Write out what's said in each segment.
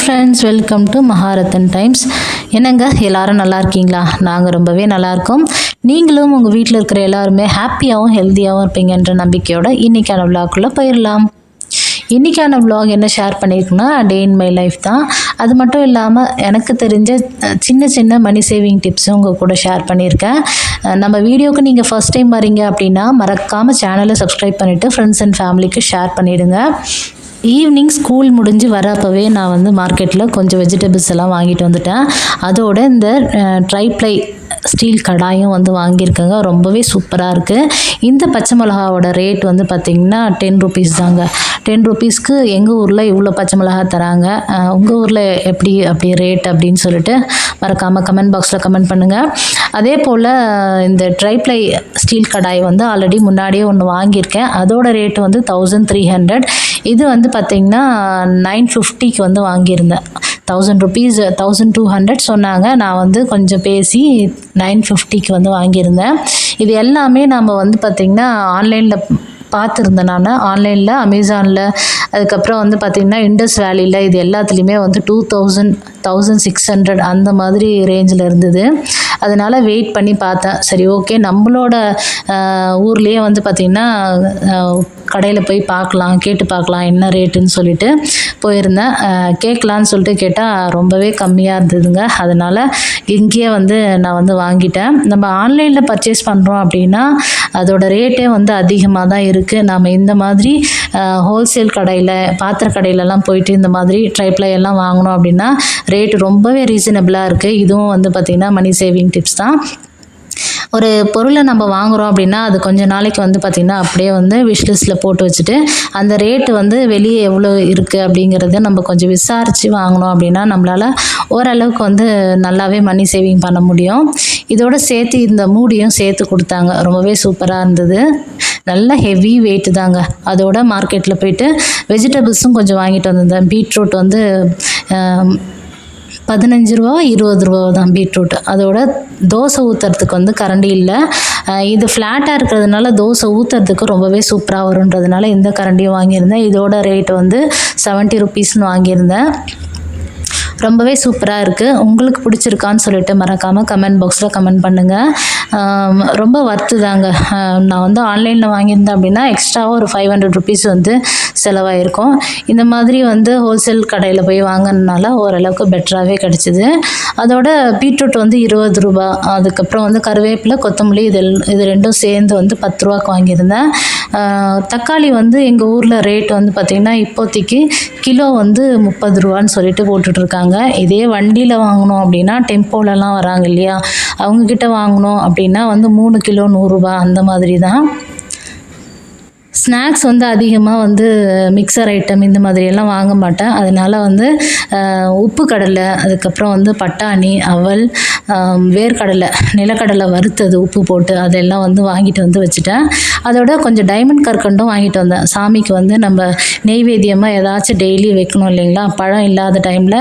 Friends welcome to Maharathan times என்னங்க எல்லாரும் நல்லா இருக்கீங்களா? நாங்கள் ரொம்பவே நல்லாயிருக்கோம் நீங்களும் உங்கள் வீட்டில் இருக்கிற எல்லாருமே ஹாப்பியாகவும் ஹெல்த்தியாகவும் இருப்பீங்கன்ற நம்பிக்கையோட இன்றைக்கான விழாக்குள்ளே போயிடலாம் இன்றைக்கான vlog என்ன ஷேர் பண்ணியிருக்குன்னா டே இன் மை லைஃப் தான். அது மட்டும் இல்லாமல் எனக்கு தெரிஞ்ச சின்ன சின்ன மணி சேவிங் டிப்ஸும் உங்கள் கூட ஷேர் பண்ணியிருக்கேன் நம்ம வீடியோக்கு நீங்கள் ஃபஸ்ட் டைம் வரீங்க அப்படின்னா மறக்காமல் சேனலை சப்ஸ்கிரைப் பண்ணிவிட்டு ஃப்ரெண்ட்ஸ் அண்ட் ஃபேமிலிக்கு ஷேர் பண்ணிவிடுங்க ஈவினிங் ஸ்கூல் முடிஞ்சு வரப்பவே நான் வந்து மார்க்கெட்டில் கொஞ்சம் வெஜிடபிள்ஸ் எல்லாம் வாங்கிட்டு வந்துட்டேன். அதோட இந்த ட்ரைப்ளை ஸ்டீல் கடாயும் வந்து வாங்கியிருக்கேங்க. ரொம்பவே சூப்பராக இருக்குது இந்த பச்சை மிளகாவோட ரேட் வந்து பார்த்திங்கன்னா டென் ருபீஸ் தாங்க. டென் ருபீஸ்க்கு எங்கள் ஊரில் இவ்வளோ பச்சை மிளகா தராங்க? உங்கள் ஊரில் எப்படி அப்படி ரேட் அப்படின்னு சொல்லிட்டு மறக்காமல் கமெண்ட் பாக்ஸில் கமெண்ட் பண்ணுங்கள் அதே போல் இந்த ட்ரைப்ளை ஸ்டீல் கடாய் வந்து ஆல்ரெடி முன்னாடியே ஒன்று வாங்கியிருக்கேன். அதோட ரேட்டு வந்து தௌசண்ட் த்ரீ ஹண்ட்ரட் இது வந்து பார்த்திங்கன்னா நைன் ஃபிஃப்டிக்கு வந்து வாங்கியிருந்தேன். Thousand rupees thousand two hundred சொன்னாங்க. நான் வந்து கொஞ்சம் பேசி நைன் ஃபிஃப்டிக்கு வந்து வாங்கியிருந்தேன். இது எல்லாமே நம்ம வந்து பார்த்திங்கன்னா ஆன்லைனில் பார்த்துருந்தேன் நான் ஆன்லைனில் அமேசானில் அதுக்கப்புறம் வந்து பார்த்திங்கன்னா இண்டஸ் வேலியில் இது எல்லாத்துலேயுமே வந்து two thousand thousand six hundred அந்த மாதிரி ரேஞ்சில் இருந்தது. அதனால் வெயிட் பண்ணி பார்த்தேன். சரி ஓகே நம்மளோட ஊர்லேயே வந்து பார்த்திங்கன்னா கடையில் போய் பார்க்கலாம் கேட்டு பார்க்கலாம் என்ன ரேட்டுன்னு சொல்லிட்டு போயிருந்தேன். கேட்கலான்னு சொல்லிட்டு கேட்டால் ரொம்பவே கம்மியாக இருந்ததுங்க. அதனால் இங்கேயே வந்து நான் வந்து வாங்கிட்டேன். நம்ம ஆன்லைனில் பர்ச்சேஸ் பண்ணுறோம் அப்படின்னா அதோட ரேட்டே வந்து அதிகமாக தான் இருக்குது நாம் இந்த மாதிரி ஹோல்சேல் கடையில் பாத்திர கடையிலலாம் போயிட்டு இந்த மாதிரி ட்ரைப்ளை எல்லாம் வாங்கினோம் அப்படின்னா ரேட் ரொம்பவே ரீசனபிளாக இருக்குது இதுவும் வந்து பார்த்திங்கன்னா மணி சேவிங் டிப்ஸ் தான். ஒரு பொருளை நம்ம வாங்குகிறோம் அப்படின்னா அது கொஞ்சம் நாளைக்கு வந்து பார்த்திங்கன்னா அப்படியே வந்து விஷ்லிஸ்ட்டில் போட்டு வச்சுட்டு அந்த ரேட்டு வந்து வெளியே எவ்வளோ இருக்குது அப்படிங்கிறத நம்ம கொஞ்சம் விசாரித்து வாங்கினோம் அப்படின்னா நம்மளால் ஓரளவுக்கு வந்து நல்லாவே மணி சேவிங் பண்ண முடியும். இதோட சேர்த்து இந்த மூடியும் சேர்த்து கொடுத்தாங்க. ரொம்பவே சூப்பராக இருந்தது. நல்ல ஹெவி வெயிட் தாங்க. அதோட மார்க்கெட்டில் போயிட்டு வெஜிடபிள்ஸும் கொஞ்சம் வாங்கிட்டு வந்திருந்தேன். பீட்ரூட் வந்து பதினஞ்சு ரூபா இருபது ரூபா தான் பீட்ரூட் அதோட தோசை ஊற்றுறதுக்கு வந்து கரண்டி இல்லை. இது ஃப்ளாட்டாக இருக்கிறதுனால தோசை ஊற்றுறதுக்கு ரொம்பவே சூப்பராக வருன்றதுனால இந்த கரண்டியும் வாங்கியிருந்தேன். இதோட ரேட் வந்து செவன்ட்டி ருபீஸ்னு வாங்கியிருந்தேன். ரொம்பவே சூப்பராக இருக்குது உங்களுக்கு பிடிச்சிருக்கான்னு சொல்லிட்டு மறக்காமல் கமெண்ட் பாக்ஸில் கமெண்ட் பண்ணுங்கள் ரொம்ப ஒர்த்து தாங்க. நான் வந்து ஆன்லைனில் வாங்கியிருந்தேன் அப்படின்னா எக்ஸ்ட்ராவாக ஒரு ஃபைவ் ஹண்ட்ரட் ருபீஸ் வந்து செலவாயிருக்கும். இந்த மாதிரி வந்து ஹோல்சேல் கடையில் போய் வாங்கினதுனால ஓரளவுக்கு பெட்டராகவே கிடச்சிது. அதோட பீட்ரூட் வந்து இருபது ரூபா. அதுக்கப்புறம் வந்து கருவேப்பிலை கொத்தமல்லி இது இது ரெண்டும் சேர்ந்து வந்து பத்து ரூபாய்க்கு வாங்கியிருந்தேன். தக்காளி வந்து எங்கள் ஊரில் ரேட் வந்து பார்த்திங்கன்னா இப்போதைக்கு கிலோ வந்து முப்பது ரூபான்னு சொல்லிட்டு போட்டுட்டு இருக்காங்க இதே வண்டியில் வாங்கினோம் அப்படின்னா டெம்போலலாம் வராங்க இல்லையா? அவங்கக்கிட்ட வாங்கினோம் அப்படின்னா வந்து மூணு கிலோ நூறுரூபா அந்த மாதிரி தான் ஸ்நாக்ஸ் வந்து அதிகமாக வந்து மிக்சர் ஐட்டம் இந்த மாதிரியெல்லாம் வாங்க மாட்டேன். அதனால் வந்து உப்பு கடலை அதுக்கப்புறம் வந்து பட்டாணி அவல் வேர்க்கடலை நிலக்கடலை வறுத்தது உப்பு போட்டு அதெல்லாம் வந்து வாங்கிட்டு வந்து வச்சுட்டேன். அதோட கொஞ்சம் டைமண்ட் கற்கண்டும் வாங்கிட்டு வந்தேன். சாமிக்கு வந்து நம்ம நெய்வேத்தியமாக ஏதாச்சும் டெய்லி வைக்கணும் இல்லைங்களா? பழம் இல்லாத டைமில்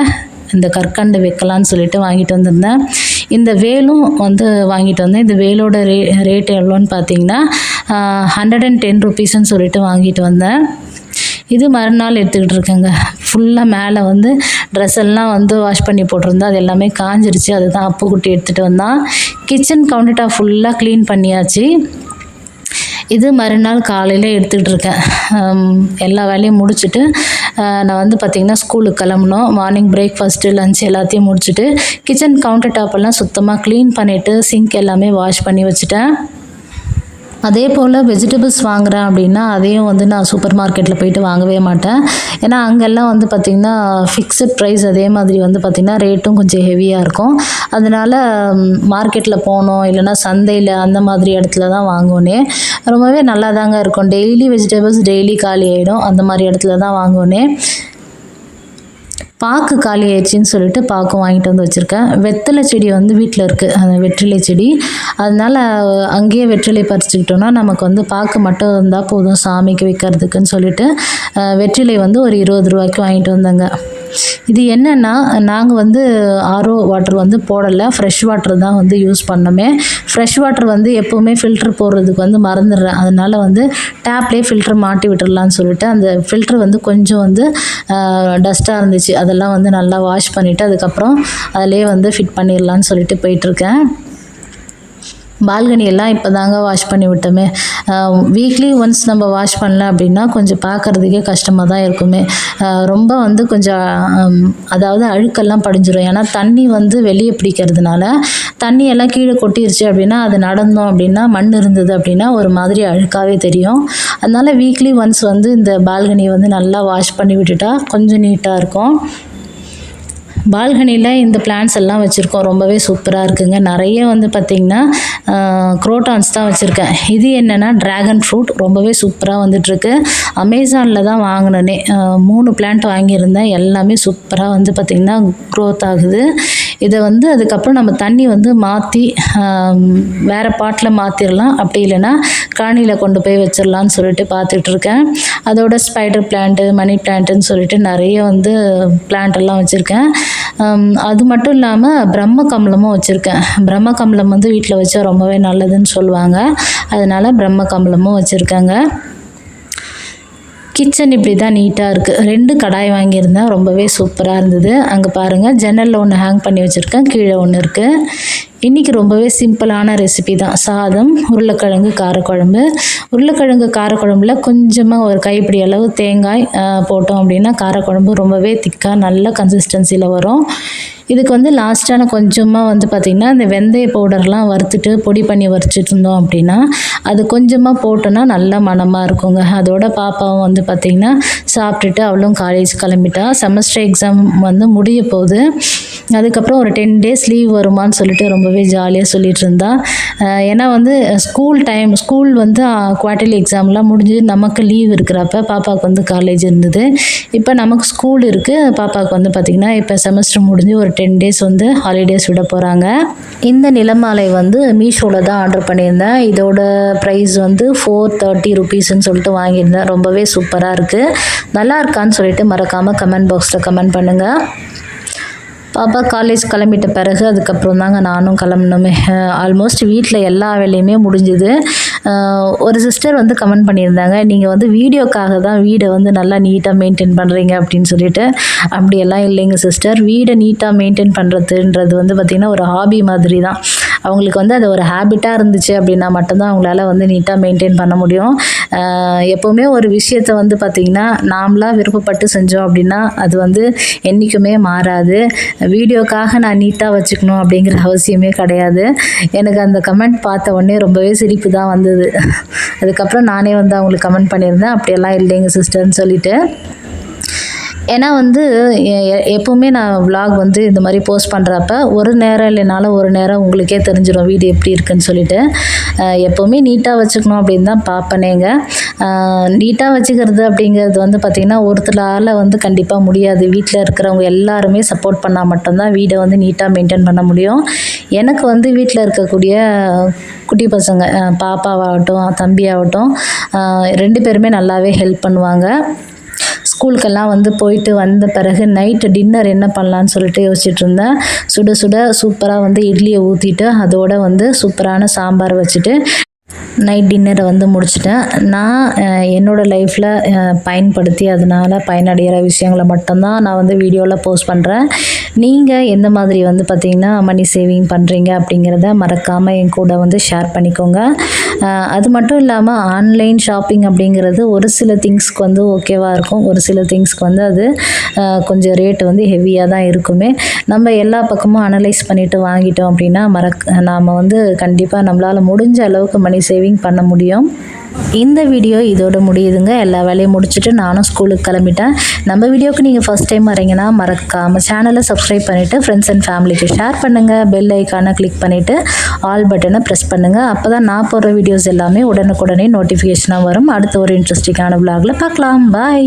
இந்த கற்கண்டு வைக்கலான்னு சொல்லிட்டு வாங்கிட்டு வந்திருந்தேன். இந்த வேலும் வந்து வாங்கிட்டு வந்தேன். இந்த வேலோட ரே ரேட் எவ்வளோன்னு பார்த்தீங்கன்னா ஹண்ட்ரட் அண்ட் டென் ருபீஸ்ன்னு சொல்லிட்டு வாங்கிட்டு வந்தேன். இது மறுநாள் எடுத்துக்கிட்டு இருக்கேங்க. ஃபுல்லாக மேலே வந்து ட்ரெஸ் எல்லாம் வந்து வாஷ் பண்ணி போட்டிருந்தா அது எல்லாமே காஞ்சிருச்சு. அதுதான் அப்பு குட்டி எடுத்துகிட்டு வந்தான். கிச்சன் கவுண்டர்டாக ஃபுல்லாக க்ளீன் பண்ணியாச்சு. இது மறுநாள் காலையில் எடுத்துக்கிட்டு இருக்கேன். எல்லா வேலையும் முடிச்சுட்டு நான் வந்து பார்த்திங்கன்னா ஸ்கூலுக்கு கிளம்பணும். மார்னிங் பிரேக்ஃபாஸ்ட்டு லஞ்ச் எல்லாத்தையும் முடிச்சுட்டு கிச்சன் கவுண்டர் டாப் எல்லாம் சுத்தமாக க்ளீன் பண்ணிவிட்டு சிங்க் எல்லாமே வாஷ் பண்ணி வச்சுட்டேன். அதே போல் வெஜிடபிள்ஸ் வாங்குகிறேன் அப்படின்னா அதையும் வந்து நான் சூப்பர் மார்க்கெட்டில் போயிட்டு வாங்கவே மாட்டேன். ஏன்னா அங்கெல்லாம் வந்து பார்த்திங்கன்னா ஃபிக்ஸட் ப்ரைஸ் அதே மாதிரி வந்து பார்த்திங்கன்னா ரேட்டும் கொஞ்சம் ஹெவியாக இருக்கும். அதனால் மார்க்கெட்டில் போனோம் இல்லைன்னா சந்தையில் அந்த மாதிரி இடத்துல தான் வாங்குவேனே. ரொம்பவே நல்லா தாங்க இருக்கும். டெய்லி வெஜிடபிள்ஸ் டெய்லி காலி ஆகிடும் அந்த மாதிரி இடத்துல தான் வாங்குவேனே. பாக்கு காலி ஆயிடுச்சின்னு சொல்லிட்டு பாக்கு வாங்கிட்டு வந்து வச்சுருக்கேன். வெத்தலை செடி வந்து வீட்டில் இருக்குது அந்த வெற்றிலை செடி. அதனால் அங்கேயே வெற்றிலை பறிச்சுக்கிட்டோன்னா நமக்கு வந்து பாக்கு மட்டும் இருந்தால் போதும் சாமிக்கு வைக்கிறதுக்குன்னு சொல்லிட்டு வெற்றிலை வந்து ஒரு இருபது ரூபாய்க்கு வாங்கிட்டு வந்தேங்க. இது என்னென்னா நாங்கள் வந்து ஆர்ஓ வாட்டர் வந்து போடலை. ஃப்ரெஷ் வாட்டர் தான் வந்து யூஸ் பண்ணோமே. ஃப்ரெஷ் வாட்டர் வந்து எப்போவுமே ஃபில்ட்ரு போடுறதுக்கு வந்து மறந்துடுறேன். அதனால் வந்து டேப்லேயே ஃபில்ட்ரு மாட்டி விட்டுடலான்னு சொல்லிட்டு அந்த ஃபில்ட்ரு வந்து கொஞ்சம் வந்து டஸ்ட்டாக இருந்துச்சு. அதெல்லாம் வந்து நல்லா வாஷ் பண்ணிவிட்டு அதுக்கப்புறம் அதிலே வந்து ஃபிட் பண்ணிடலான்னு சொல்லிட்டு போயிட்டுருக்கேன் பால்கனி எல்லாம் இப்போ தாங்க வாஷ் பண்ணி விட்டோமே. வீக்லி ஒன்ஸ் நம்ம வாஷ் பண்ணல அப்படின்னா கொஞ்சம் பார்க்குறதுக்கே கஷ்டமாக தான் இருக்குமே ரொம்ப வந்து கொஞ்சம் அதாவது அழுக்கெல்லாம் படிஞ்சிடும் ஏன்னா தண்ணி வந்து வெளியே பிடிக்கிறதுனால தண்ணி எல்லாம் கீழே கொட்டிருச்சு அப்படின்னா அது நடந்தோம் அப்படின்னா மண் இருந்தது அப்படின்னா ஒரு மாதிரி அழுக்காகவே தெரியும். அதனால் வீக்லி ஒன்ஸ் வந்து இந்த பால்கனியை வந்து நல்லா வாஷ் பண்ணி விட்டுட்டா கொஞ்சம் நீட்டாக இருக்கும். பால்கனியில் இந்த பிளான்ஸ் எல்லாம் வச்சுருக்கோம். ரொம்பவே சூப்பராக இருக்குங்க. நிறைய வந்து பார்த்திங்கன்னா குரோட்டான்ஸ் தான் வச்சுருக்கேன். இது என்னென்னா ட்ராகன் ஃப்ரூட் ரொம்பவே சூப்பராக வந்துட்டுருக்கு. அமேசானில் தான் வாங்கினேனே மூணு பிளான்ட் வாங்கியிருந்தேன். எல்லாமே சூப்பராக வந்து பார்த்திங்கன்னா க்ரோத் ஆகுது. இதை வந்து அதுக்கப்புறம் நம்ம தண்ணி வந்து மாற்றி வேறு பாட்டில் மாற்றிடலாம் அப்படி இல்லைன்னா காணியில் கொண்டு போய் வச்சிடலான்னு சொல்லிட்டு பார்த்துட்ருக்கேன் அதோட ஸ்பைடர் பிளான்ட்டு மணி பிளான்ட்டுன்னு சொல்லிட்டு நிறைய வந்து பிளான்ட் எல்லாம் வச்சுருக்கேன். அது மட்டும் இல்லாமல் பிரம்ம கமலமும் வச்சுருக்கேன். பிரம்ம கமலம் வந்து வீட்டில் வச்சா ரொம்பவே நல்லதுன்னு சொல்லுவாங்க. அதனால் பிரம்ம கமலமும் வச்சுருக்கேங்க. கிச்சன் இப்படி தான் நீட்டாக இருக்குது ரெண்டு கடாய் வாங்கியிருந்தேன். ரொம்பவே சூப்பராக இருந்தது. அங்கே பாருங்கள் ஜன்னலில் ஒன்று ஹேங் பண்ணி வச்சுருக்கேன். கீழே ஒன்று இருக்குது இன்றைக்கி ரொம்பவே சிம்பிளான ரெசிபி தான். சாதம் உருளைக்கிழங்கு காரக்குழம்பு. உருளைக்கிழங்கு காரக்குழம்புல கொஞ்சமாக ஒரு கைப்பிடி அளவு தேங்காய் போட்டோம் அப்படின்னா காரக்குழம்பு ரொம்பவே திக்காக நல்ல கன்சிஸ்டன்சியில் வரும். இதுக்கு வந்து லாஸ்ட்டான கொஞ்சமாக வந்து பார்த்திங்கன்னா இந்த வெந்தய பவுடர்லாம் வறுத்துட்டு பொடி பண்ணி வறுத்துட்டு இருந்தோம் அப்படின்னா அது கொஞ்சமாக போட்டோன்னா நல்ல மணமாக இருக்குங்க. அதோட பாப்பாவும் வந்து பார்த்திங்கன்னா சாப்பிட்டுட்டு அவளும் காலேஜ் கிளம்பிட்டா. செமஸ்டர் எக்ஸாம் வந்து முடிய போகுது அதுக்கப்புறம் ஒரு டென் டேஸ் லீவ் வருமான்னு சொல்லிட்டு ரொம்பவே ஜாலியாக சொல்லிட்டு இருந்தா ஏன்னா வந்து ஸ்கூல் டைம் ஸ்கூல் வந்து குவார்டர்லி எக்ஸாம்லாம் முடிஞ்சு நமக்கு லீவ் இருக்கிறப்ப பாப்பாவுக்கு வந்து காலேஜ் இருந்தது. இப்போ நமக்கு ஸ்கூல் இருக்குது பாப்பாவுக்கு வந்து பார்த்திங்கன்னா இப்போ செமஸ்டர் முடிஞ்சு ஒரு டென் டேஸ் வந்து ஹாலிடேஸ் விட போகிறாங்க இந்த நிலமாலை வந்து மீஷோவில் தான் ஆர்டர் பண்ணியிருந்தேன். இதோட ப்ரைஸ் வந்து ஃபோர் தேர்ட்டி ருபீஸ்ன்னு சொல்லிட்டு வாங்கியிருந்தேன். ரொம்பவே சூப்பராக இருக்குது நல்லா இருக்கான்னு சொல்லிட்டு மறக்காமல் கமெண்ட் பாக்ஸில் கமெண்ட் பண்ணுங்கள் பாப்பா காலேஜ் கிளம்பிட்ட பிறகு அதுக்கப்புறம் தாங்க நானும் கிளம்பணுமே ஆல்மோஸ்ட் வீட்டில் எல்லா வேலையுமே முடிஞ்சுது. ஒரு சிஸ்டர் வந்து கமெண்ட் பண்ணியிருந்தாங்க நீங்கள் வந்து வீடியோக்காக தான் வீடை வந்து நல்லா நீட்டாக மெயின்டைன் பண்ணுறீங்க அப்படின்னு சொல்லிட்டு. அப்படியெல்லாம் இல்லைங்க சிஸ்டர் வீடை நீட்டாக மெயின்டைன் பண்ணுறதுன்றது வந்து பார்த்திங்கன்னா ஒரு ஹாபி மாதிரி தான் அவங்களுக்கு வந்து அது ஒரு ஹேபிட்டாக இருந்துச்சு அப்படின்னா மட்டும்தான் அவங்களால வந்து நீட்டாக மெயின்டைன் பண்ண முடியும். எப்போவுமே ஒரு விஷயத்தை வந்து பார்த்திங்கன்னா நாமளாக விருப்பப்பட்டு செஞ்சோம் அப்படின்னா அது வந்து என்றைக்குமே மாறாது. வீடியோக்காக நான் நீட்டாக வச்சுக்கணும் அப்படிங்கிற அவசியமே கிடையாது. எனக்கு அந்த கமெண்ட் பார்த்த உடனே ரொம்பவே சிரிப்பு தான் வந்தது. அதுக்கப்புறம் நானே வந்து அவங்களுக்கு கமெண்ட் பண்ணியிருந்தேன். அப்படியெல்லாம் இல்லைங்க சிஸ்டர்னு சொல்லிட்டு. ஏன்னா வந்து எ- எப்போவுமே நான் விலாக் வந்து இந்த மாதிரி போஸ்ட் பண்ணுறப்ப ஒரு நேரம் இல்லைனாலும் ஒரு நேரம் உங்களுக்கே தெரிஞ்சிடும் வீடு எப்படி இருக்குன்னு சொல்லிட்டு. எப்போவுமே நீட்டாக வச்சுக்கணும் அப்படின்னு தான் பார்ப்பனேங்க. நீட்டாக வச்சுக்கிறது அப்படிங்கிறது வந்து பார்த்திங்கன்னா ஒருத்தரால் வந்து கண்டிப்பாக முடியாது. வீட்டில் இருக்கிறவங்க எல்லாருமே சப்போர்ட் பண்ணால் மட்டும்தான் வீடை வந்து நீட்டாக மெயின்டைன் பண்ண முடியும். எனக்கு வந்து வீட்டில் இருக்கக்கூடிய குட்டி பசங்க பாப்பாவாகட்டும் தம்பியாகட்டும் ரெண்டு பேருமே நல்லாவே ஹெல்ப் பண்ணுவாங்க. ஸ்கூலுக்கெல்லாம் வந்து போயிட்டு வந்த பிறகு நைட்டு டின்னர் என்ன பண்ணலான்னு சொல்லிட்டு யோசிச்சுட்டு இருந்தேன். சுட சுட சூப்பராக வந்து இட்லியை ஊற்றிட்டு அதோட வந்து சூப்பரான சாம்பார் வச்சுட்டு நைட் டின்னரை வந்து முடிச்சிட்டேன். நான் என்னோடய என்னோட லைஃப்பில் பயன்படுத்தி அதனால் பயனடைகிற விஷயங்களை மட்டும்தான் நான் வந்து வீடியோவில் போஸ்ட் பண்ணுறேன் நீங்கள் எந்த மாதிரி வந்து பார்த்திங்கன்னா மணி சேவிங் பண்ணுறீங்க அப்படிங்கிறத மறக்காமல் என் கூட வந்து ஷேர் பண்ணிக்கோங்க. அது மட்டும் இல்லாமல் ஆன்லைன் ஷாப்பிங் அப்படிங்கிறது ஒரு சில திங்ஸ்க்கு வந்து ஓகேவாக இருக்கும். ஒரு சில திங்ஸ்க்கு வந்து அது கொஞ்சம் ரேட் வந்து ஹெவியாக தான் இருக்குமே. நம்ம எல்லா பக்கமும் அனலைஸ் பண்ணிவிட்டு வாங்கிட்டோம் அப்படின்னா மறக் நாம் வந்து கண்டிப்பாக நம்மளால் முடிஞ்ச அளவுக்கு மணி சேவிங் பண்ண முடியும். இந்த வீடியோ இதோட முடியுதுங்க. எல்லா வேலையும் முடிச்சுட்டு நானும் ஸ்கூலுக்கு கிளம்பிட்டேன். நம்ம வீடியோக்கு நீங்கள் ஃபஸ்ட் டைம் வரீங்கன்னா மறக்காமல் சேனலை சப்ஸ்கிரைப் பண்ணிவிட்டு ஃப்ரெண்ட்ஸ் அண்ட் ஃபேமிலிக்கு ஷேர் பண்ணுங்கள் பெல் ஐக்கானை கிளிக் பண்ணிவிட்டு ஆல் பட்டனை ப்ரெஸ் பண்ணுங்கள் அப்போ தான் நான் போடுற வீடியோஸ் எல்லாமே உடனுக்குடனே நோட்டிஃபிகேஷனாக வரும். அடுத்த ஒரு இன்ட்ரெஸ்டிங்கான விளாகில் பார்க்கலாம். பாய்